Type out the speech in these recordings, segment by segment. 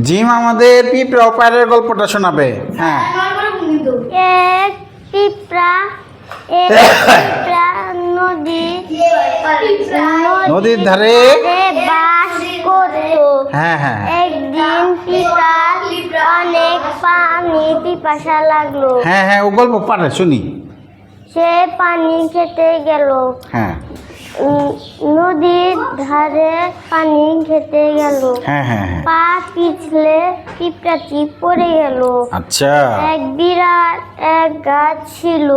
Gym আমাদের পিঁপড়া পায়রের গল্পটা শোনাবে। হ্যাঁ। এক পিঁপড়া নদী নদীর ধারে বাস করতো। হ্যাঁ হ্যাঁ। একদিন পিঁপড়া অনেক পানি পিপাসা লাগল। হ্যাঁ হ্যাঁ ও গল্প পারে শুনি। সে পানি খেতে গেল। হ্যাঁ। ধারে পানি খেতে গেল। হ্যাঁ হ্যাঁ হ্যাঁ। পা পিছলে পিঁপড়াটি পড়ে গেল। আচ্ছা। এক বিরাট এক গাছ ছিল।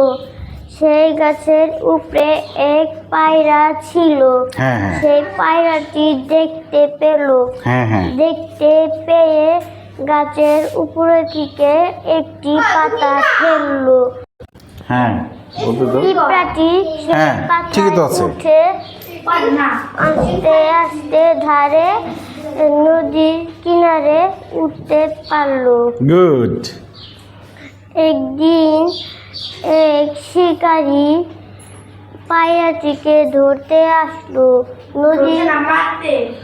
সেই গাছের উপরে এক পায়রা ছিল। হ্যাঁ হ্যাঁ। সেই পায়রাটি দেখতে পেল। হ্যাঁ হ্যাঁ। দেখতে পেয়ে গাছের উপরে থেকে একটি পাতা ফেলল। হ্যাঁ বলতে তো পিঁপড়াটি সেই হ্যাঁ, ঠিকই তো পাতায় আছে। উঠে আস্তে আস্তে ধারে নদীর কিনারে উঠতে পারল। গুড। একদিন এক শিকারি পায়াটিকে ধরতে আসলো নদী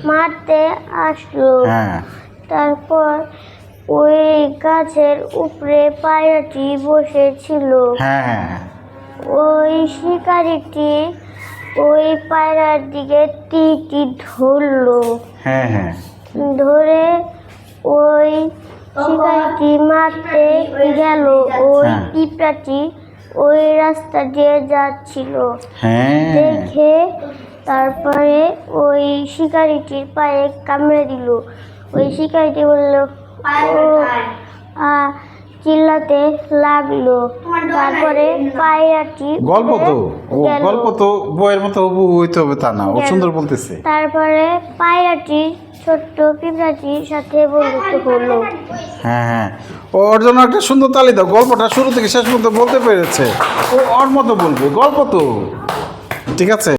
মারতে আসলো। হ্যাঁ। তারপর ওই গাছের উপরে পায়াটি বসেছিল। হ্যাঁ। ওই শিকারিটি ওই পায়রার দিকে তীরটি ধরলো। হ্যাঁ হ্যাঁ। ধরে ওই শিকারিটি মারতে গেল। ওই হ্যাঁ। পিঁপড়াটি ওই রাস্তা দিয়ে যাচ্ছিল। হ্যাঁ। দেখে তারপরে ওই শিকারিটির পায়ে কামড়ে দিল। ওই শিকারিটি বলল ও আ চিল্লাতে লাগল। তারপরে পায়রাটি গল্প তো ও গল্প তো বইয়ের মতো হবু হইতে হবে তা না ও সুন্দর বলতেছে। তারপরে পায়রাটি ছোট্ট পিঁপড়াটির সাথে বন্ধুত্ব হলো। হ্যাঁ হ্যাঁ। ওর জন্য একটা সুন্দর তালি দাও। গল্পটা শুরু থেকে শেষ পর্যন্ত বলতে পেরেছে। ও ওর মতো বলবে। গল্প তো। ঠিক আছে?